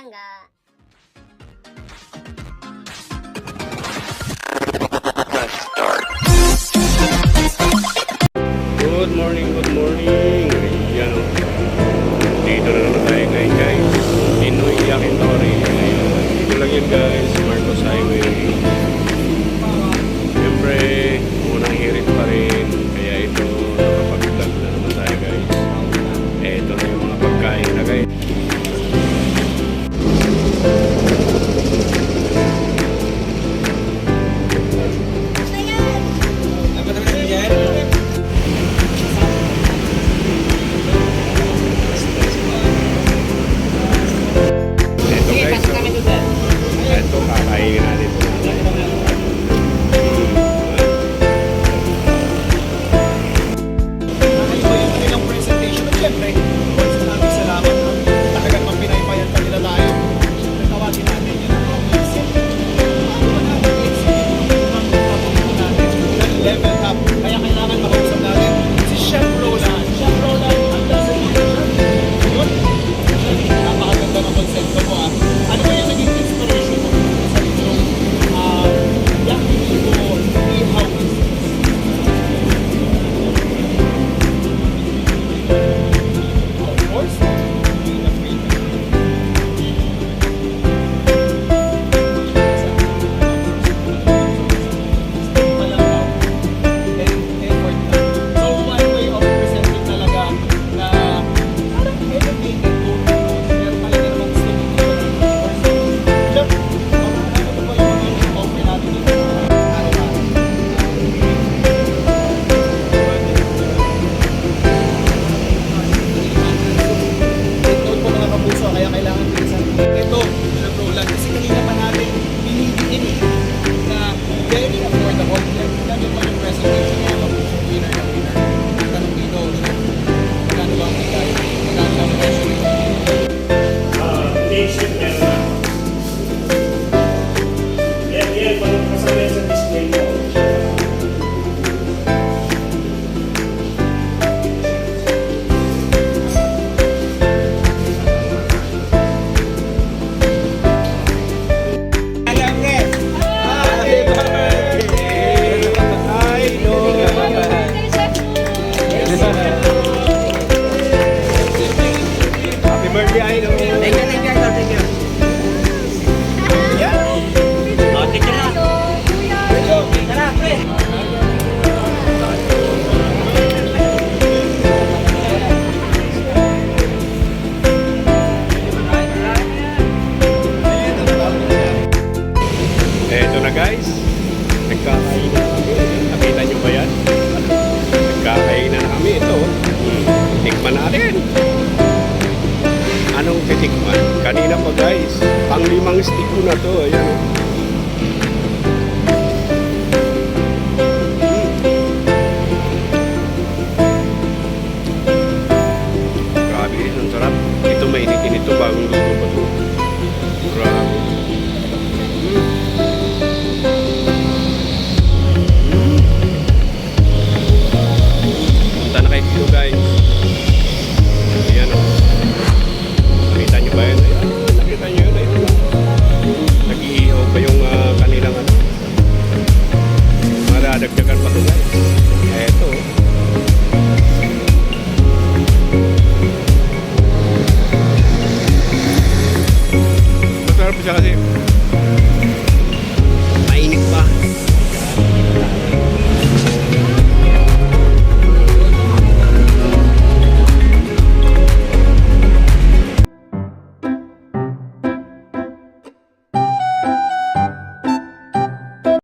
talaga. Ah. Good morning, good morning. Ayan. Oh. Dito na naman tayo ngayon guys. Pinoy Yakitori. Dito lang yun guys. Marcos Highway. make birthday, Idol. Thank you, thank you, Yeah. Oh, take na. Let's go. Tara, na guys, pa guys. Pang limang stick na to. Ayan. Grabe, ang sarap. Ito mainit-init to bagong luto pa to. Grabe. Hmm. Hmm. Punta na kayo.